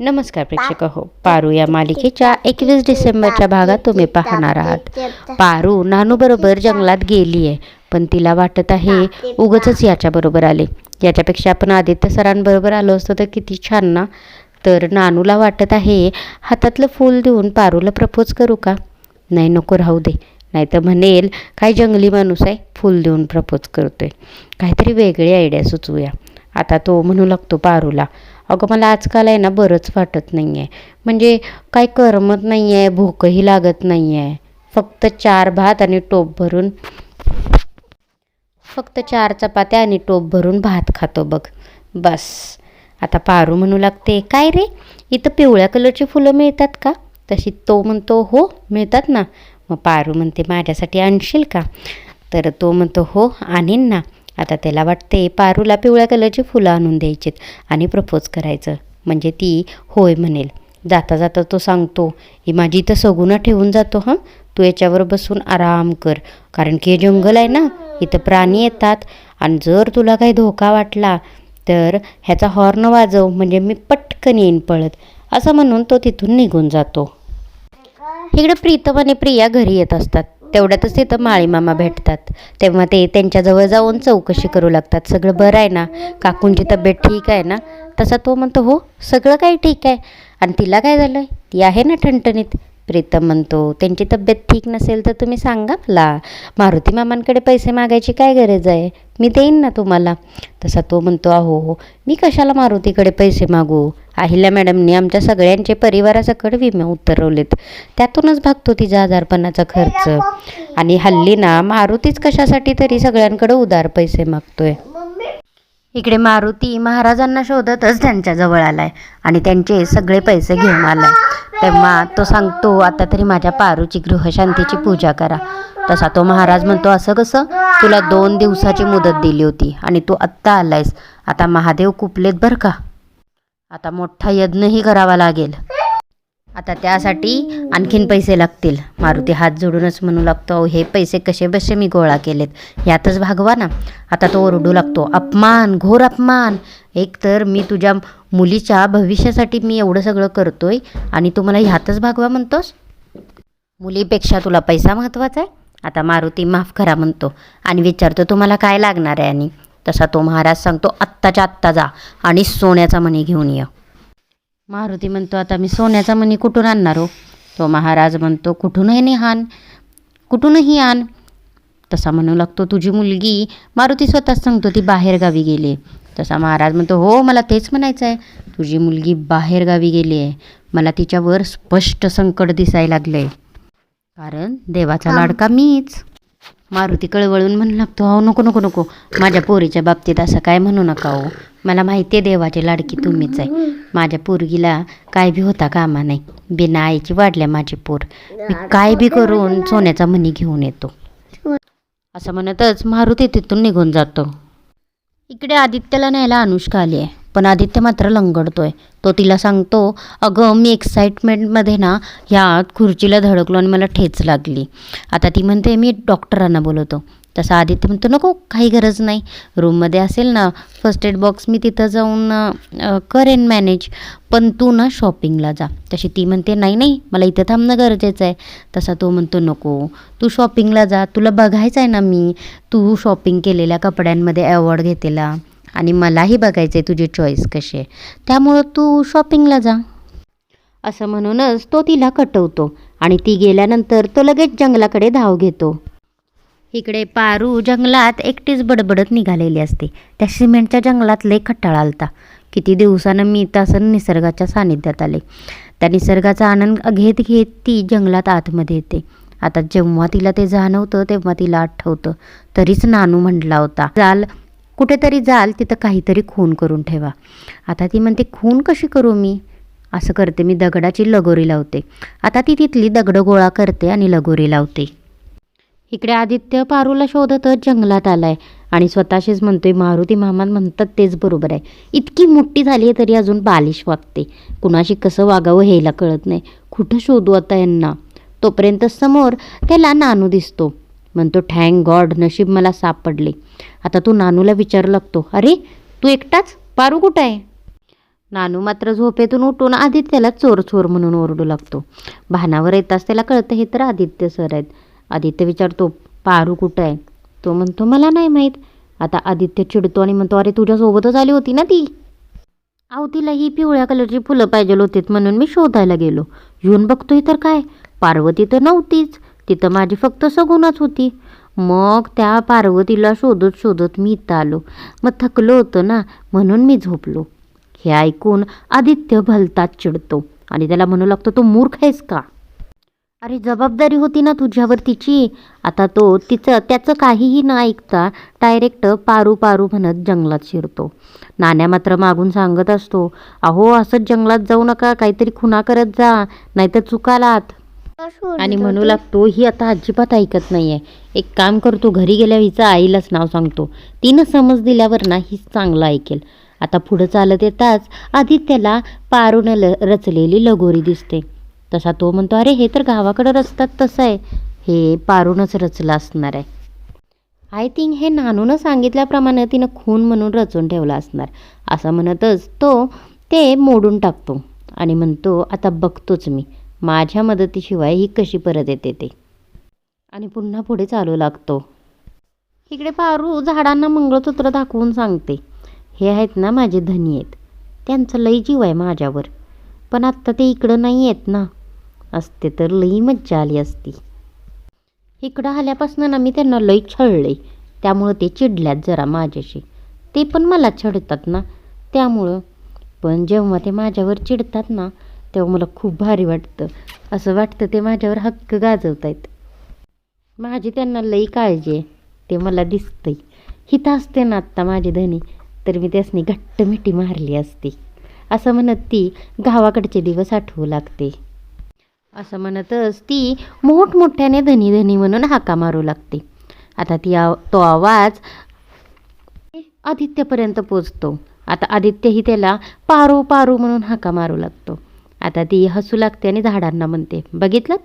नमस्कार प्रेक्षक हो पारू या मालिकेच्या एकवीस डिसेंबरच्या भागात तुम्ही पाहणार आहात. पारू नानूबरोबर जंगलात गेली आहे पण तिला वाटत आहे उगच याच्याबरोबर आले. याच्यापेक्षा आपण आदित्य सरांबरोबर आलो असतो तर किती छान ना? तर नानूला वाटत आहे हातातलं फूल देऊन पारूला प्रपोज करू का? नाही नको राहू दे. नाही तर म्हणेल काय जंगली माणूस आहे फूल देऊन प्रपोज करतोय. काहीतरी वेगळी आयडिया सुचवूया. आता तो म्हणू लागतो पारूला अगं मला आजकाल आहे ना बरंच वाटत नाही आहे म्हणजे काय करमत नाही आहे भूकही लागत नाही आहे फक्त चार भात आणि टोप भरून फक्त चार चपात्या आणि टोप भरून भात खातो बघ. बस. आता पारू म्हणू लागते. काय रे? इथं पिवळ्या कलरची फुलं मिळतात का? तशी तो म्हणतो हो मिळतात ना. मग पारू म्हणते माझ्यासाठी आणशील का? तर तो म्हणतो हो आणीन ना. आता त्याला वाटते पारूला पिवळ्या कलरची फुलं आणून द्यायचीत आणि प्रपोज करायचं. म्हणजे ती होय म्हणेल. जाता जाता तो सांगतो ही माझी इथं सगुणा ठेवून जातो हां? तू याच्यावर बसून आराम कर. कारण की हे जंगल आहे ना इथं प्राणी येतात. आणि जर तुला काही धोका वाटला तर ह्याचा हॉर्न वाजव. म्हणजे मी पटकन येईन पळत. असं म्हणून तो तिथून निघून जातो. इकडे प्रीतम आणि प्रिया घरी येत असतात. तेवढ्यातच तिथं माळीमामा भेटतात. तेव्हा ते त्यांच्याजवळ जाऊन चौकशी करू लागतात. सगळं बरं आहे ना? काकूंची तब्येत ठीक आहे ना? तसा तो म्हणतो हो सगळं काही ठीक आहे. आणि तिला काय झालं ती आहे ना ठणठणीत? प्रीतम म्हणतो त्यांची तब्येत ठीक नसेल तर तुम्ही सांगा मला. मारुती मामांकडे पैसे मागायची काय गरज आहे? मी देईन ना तुम्हाला. तसा तो म्हणतो अहो हो मी कशाला मारुतीकडे पैसे मागू? अहिल्या मॅडमनी आमच्या सगळ्यांचे परिवारासकट विमे उतरवलेत. त्यातूनच भागतो तिचा आजारपणाचा खर्च. आणि हल्ली ना मारुतीच कशासाठी तरी सगळ्यांकडे उदार पैसे मागतोय. इकडे मारुती महाराजांना शोधतच त्यांच्याजवळ आलाय आणि त्यांचे सगळे पैसे घेऊन आलाय. तेव्हा तो सांगतो आता तरी माझ्या पारूची गृहशांतीची पूजा करा. तसा तो महाराज म्हणतो असं कसं? तुला दोन दिवसाची मुदत दिली होती आणि तू आत्ता आलायस. आता महादेव कुपलेत बरं का? आता मोठा यज्ञही करावा लागेल. आता त्यासाठी आणखीन पैसे लागतील. मारुती हात जोडूनच म्हणू लागतो "अहो, हे पैसे कसे बसे मी गोळा केलेत? यातच भागवा ना. आता तो ओरडू लागतो अपमान घोर अपमान. एक तर मी तुझ्या मुलीच्या भविष्यासाठी मी एवढं सगळं करतोय आणि तू मला ह्यातच भागवा म्हणतोस? मुलीपेक्षा तुला पैसा महत्त्वाचा आहे? आता मारुती माफ करा म्हणतो आणि विचारतो तुम्हाला काय लागणार आहे आणि तसा तो महाराज सांगतो आत्ताच्या आत्ता जा आणि सोन्याचा मणी घेऊन ये. मारुती म्हणतो आता मी सोन्याचा मणी कुठून आणणार हो? तो महाराज म्हणतो कुठूनही नाही आण कुठूनही आण. तसा म्हणू लागतो तुझी मुलगी मारुती स्वतःच सांगतो ती बाहेरगावी गेली. तसा महाराज म्हणतो हो मला तेच म्हणायचं आहे तुझी मुलगी बाहेरगावी गेली आहे. मला तिच्यावर स्पष्ट संकट दिसायला लागलं आहे कारण देवाचा लाडका मीच. मारुती कळवळून म्हणू लागतो अहो नको नको नको. माझ्या पोरीच्या बाबतीत असं काय म्हणू नका हो मला माहिती आहे देवाची लाडकी तुम्हीच आहे. माझ्या पोरगीला काय बी होता कामा नाही. बिना आईची वाढल्या माझी पोर. मी काय बी करून सोन्याचा मनी घेऊन येतो. असं म्हणतच मारुती तिथून निघून जातो. इकडे आदित्यला न्यायला अनुष्का आली आहे. पण आदित्य मात्र लंगडतोय. तो तिला सांगतो अगं मी एक्साइटमेंटमध्ये ना ह्या खुर्चीला धडकलो आणि मला ठेच लागली. आता ती म्हणते मी डॉक्टरांना बोलवतो. तसा आदित्य म्हणतो नको काही गरज नाही. रूममध्ये असेल ना फर्स्ट एड बॉक्स मी तिथं जाऊन करेन मॅनेज पण तू ना शॉपिंगला जा. तशी ती म्हणते नाही नाही मला इथं थांबणं गरजेचं आहे. तसा तो म्हणतो नको तू शॉपिंगला जा. तुला बघायचं आहे ना मी तू शॉपिंग केलेल्या कपड्यांमध्ये अवॉर्ड घेतेला. आणि मलाही बघायचं आहे तुझी चॉईस कशी आहे. त्यामुळं तू शॉपिंगला जा. असं म्हणूनच तो तिला कटवतो आणि ती गेल्यानंतर तो लगेच जंगलाकडे धाव घेतो. इकडे पारू जंगलात एकटीच बडबडत निघालेली असते. त्या सिमेंटच्या जंगलात लय आलता. किती दिवसानं मी तसं निसर्गाच्या सानिध्यात आले. त्या निसर्गाचा आनंद घेत घेत ती जंगलात आतमध्ये येते. आता जेव्हा तिला ते जाणवतं तेव्हा तिला आठवतं. तरीच नानू म्हटला होता जाल कुठेतरी जाल तिथं काहीतरी खून करून ठेवा. आता ती म्हणते खून कशी करू मी? असं करते. मी दगडाची लगोरी लावते. आता ती तिथली दगडं गोळा करते आणि लगोरी लावते. इकडे आदित्य पारूला शोधतच जंगलात आलाय आणि स्वतःशीच म्हणतोय मारुती मामा म्हणतात तेच बरोबर आहे. इतकी मोठी झाली आहे तरी अजून बालिश वागते. कुणाशी कसं वागावं हेला कळत नाही. कुठं शोधू आता यांना? तोपर्यंत समोर त्याला नानू दिसतो. म्हणतो ठँक गॉड नशीब मला सापडले. आता तो नानूला विचारू लागतो अरे तू एकटाच? पारू कुठं आहे? नानू मात्र झोपेतून उठून आदित्यला चोर चोर म्हणून ओरडू लागतो. भानावर येताच त्याला कळतं हे तर आदित्य सर आहेत. आदित्य विचारतो पारू कुठं आहे? तो म्हणतो मला नाही माहीत. आता आदित्य चिडतो आणि म्हणतो अरे तुझ्यासोबतच आली होती ना ती? अहो तिला ही पिवळ्या कलरची फुलं पाहिजे होतीत म्हणून मी शोधायला गेलो. येऊन बघतोय तर काय? पार्वती तर नव्हतीच. तिथं माझी फक्त सगुणच होती. मग त्या पार्वतीला शोधत शोधत मी इथं आलो. मग थकलो होतं ना म्हणून मी झोपलो. हे ऐकून आदित्य भलताच चिडतो आणि त्याला म्हणू लागतो तो मूर्ख आहेस का? अरे जबाबदारी होती ना तुझ्यावर तिची. आता तो तिचं त्याचं काहीही न ऐकता डायरेक्ट पारू पारू म्हणत जंगलात शिरतो. नाण्या मात्र मागून सांगत असतो अहो असंच जंगलात जाऊ नका काहीतरी खुना करत जा नाहीतर चुकालात. आणि म्हणू लागतो ही आता अजिबात ऐकत नाही आहे एक काम करतो घरी गेल्यावर हिचं आईलाच नाव सांगतो. तिनं समज दिल्यावर ना हीच चांगलं ऐकेल. आता पुढं चालत येताच आदित्याला पारून ल रचलेली लगोरी दिसते. तसा तो म्हणतो अरे हे तर गावाकडं रचतात तसं आहे. हे पारूनच रचलं असणार आहे. आय थिंक हे नानूनं सांगितल्याप्रमाणे तिनं खून म्हणून रचून ठेवला असणार. असं म्हणतच तो ते मोडून टाकतो आणि म्हणतो आता बघतोच मी. माझ्या मदतीशिवाय ही कशी परत येते ते? आणि पुन्हा पुढे चालू लागतो. इकडे पारू झाडांना मंगळसूत्र दाखवून सांगते. हे आहेत ना माझे धनी आहेत. त्यांचं लई जीव आहे माझ्यावर. पण आत्ता ते इकडं नाही आहेत ना. असते तर लई मज्जा आली असती. इकडं आल्यापासून ना मी त्यांना लई छळले. त्यामुळं ते चिडल्यात जरा माझ्याशी. ते पण मला छडतात ना. त्यामुळं. पण जेव्हा ते माझ्यावर चिडतात ना तेव्हा मला खूप भारी वाटतं. असं वाटतं ते माझ्यावर हक्क गाजवत आहेत माझी त्यांना लई काळजी आहे. ते मला दिसतंय. हित असते ना आत्ता माझी धनी. तर मी त्यासनी घट्ट मिठी मारली असती. असं म्हणत ती गावाकडचे दिवस आठवू लागते. असं म्हणतच ती मोठमोठ्याने धनी धनी म्हणून हाका मारू लागते. आता ती आव तो आवाज आदित्यपर्यंत पोचतो. आता आदित्यही त्याला पारू पारू म्हणून हाका मारू लागतो. आता ती हसू लागते आणि झाडांना म्हणते बघितलं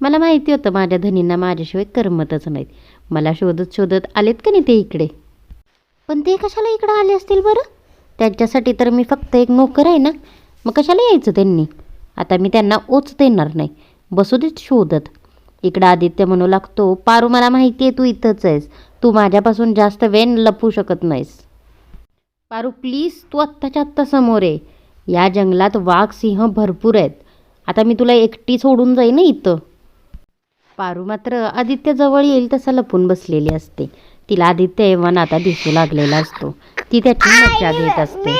मला माहिती होतं माझ्या धनींना माझ्याशिवाय करमतच नाहीत. मला शोधत शोधत आलेत का नाही ते इकडे? पण ते कशाला इकडं आले असतील बरं? त्यांच्यासाठी तर मी फक्त एक नोकर आहे ना. मग कशाला यायचं त्यांनी? आता मी त्यांना ओच देणार नाही. बसू देत शोधत. इकडं आदित्य म्हणू लागतो पारू मला माहिती आहे तू इथंच आहेस. तू माझ्यापासून जास्त वेन लपू शकत नाहीस. पारू प्लीज तू आत्ताच्या आत्ता समोर आहे या जंगलात वाघ सिंह भरपूर आहेत. आता मी तुला एकटी सोडून जाईन ना इथं. पारू मात्र आदित्य जवळ येईल तसा लपून बसलेली असते. तिला आदित्य एव्हान आता दिसू लागलेला असतो. ती त्याची मज्जा घेत असते.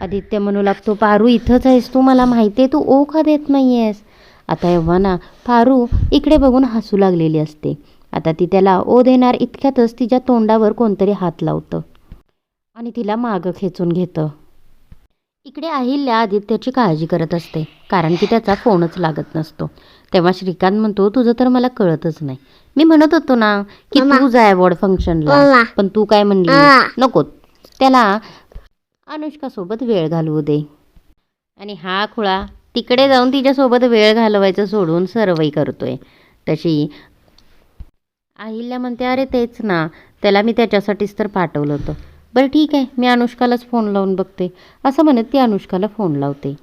आदित्य म्हणू लागतो पारू इथंच आहेस तू? मला माहिती आहे तू ओ का देत नाही आहेस आता एव्हाना पारू इकडे बघून हसू लागलेली असते. आता ती त्याला ओ देणार. इतक्यातच तिच्या तोंडावर कोणतरी हात लावतं. आणि तिला मागं खेचून घेतं. इकडे अहिल्या आदित्यची काळजी करत असते कारण की त्याचा फोनच लागत नसतो. तेव्हा श्रीकांत म्हणतो तुझं तर मला कळतच नाही. मी म्हणत होतो ना की तू जाय वॉर्ड फंक्शनला पण तू काय म्हणली? नको. त्याला अनुष्कासोबत वेळ घालवू दे. आणि हा खुळा तिकडे जाऊन तिच्यासोबत वेळ घालवायचं सोडून सर्वही करतोय. तशी अहिल्या म्हणते अरे तेच ना त्याला मी त्याच्यासाठीच तर पाठवलं होतं. बरं ठीक आहे मी अनुष्कालाच फोन लावून बघते. असं म्हणत ती अनुष्काला फोन लावते.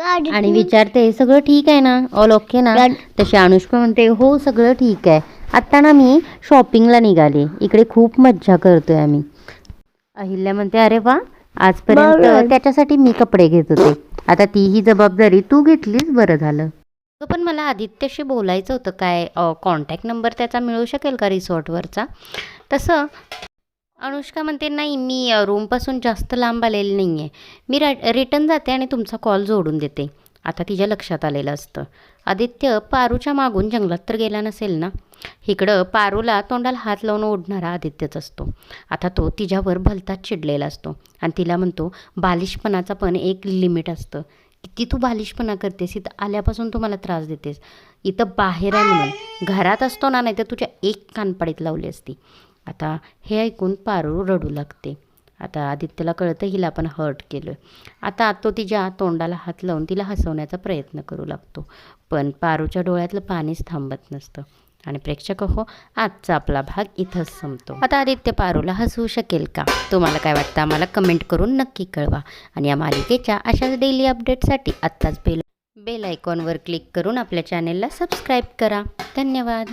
आणि विचारते सगळं ठीक आहे ना? ऑल ओके ना? तशी अनुष्का म्हणते हो सगळं ठीक आहे. आत्ता ना मी शॉपिंगला निघाले. इकडे खूप मज्जा करतोय आम्ही. अहिल्या म्हणते अरे वा आजपर्यंत त्याच्यासाठी मी कपडे घेत होते. आता ती ही जबाबदारी तू घेतलीस बरं झालं. पण मला आदित्यशी बोलायचं होतं काय कॉन्टॅक्ट नंबर त्याचा मिळू शकेल का रिसॉर्टवरचा तसं अनुष्का म्हणते नाही मी रूमपासून जास्त लांब आलेली नाही आहे मी रा रिटर्न जाते आणि तुमचा कॉल जोडून देते. आता तिच्या लक्षात आलेलं असतं. आदित्य पारूच्या मागून जंगलात तर गेला नसेल ना? इकडं पारूला तोंडाला हात लावून ओढणारा आदित्यच असतो. आता तो तिच्यावर भलताच चिडलेला असतो. आणि तिला म्हणतो बालिशपणाचा पण एक लिमिट असतं. किती तू बालिशपणा करतेस इथं आल्यापासून तू मला त्रास देतेस. इथं बाहेर आहे म्हणून. घरात असतो ना नाही तर तुझ्या एक कानपाडीत लावली असती. आता हे ऐकून पारू रडू लागते. आता आदित्यला कळतं हिला आपण हर्ट केलं. आता तो तिच्या तोंडाला हात लावून तिला हसवण्याचा प्रयत्न करू लागतो. पण पारूच्या डोळ्यातलं पाणीच थांबत नसतं. आणि प्रेक्षक हो आजचा आपला भाग इथंच संपतो. आता आदित्य पारूला हसवू शकेल का? तुम्हाला काय वाटतं? आम्हाला कमेंट करून नक्की कळवा. आणि या मालिकेच्या अशाच डेली अपडेटसाठी आत्ताच बेल बेल आयकॉनवर क्लिक करून आपल्या चॅनेलला सबस्क्राईब करा. धन्यवाद.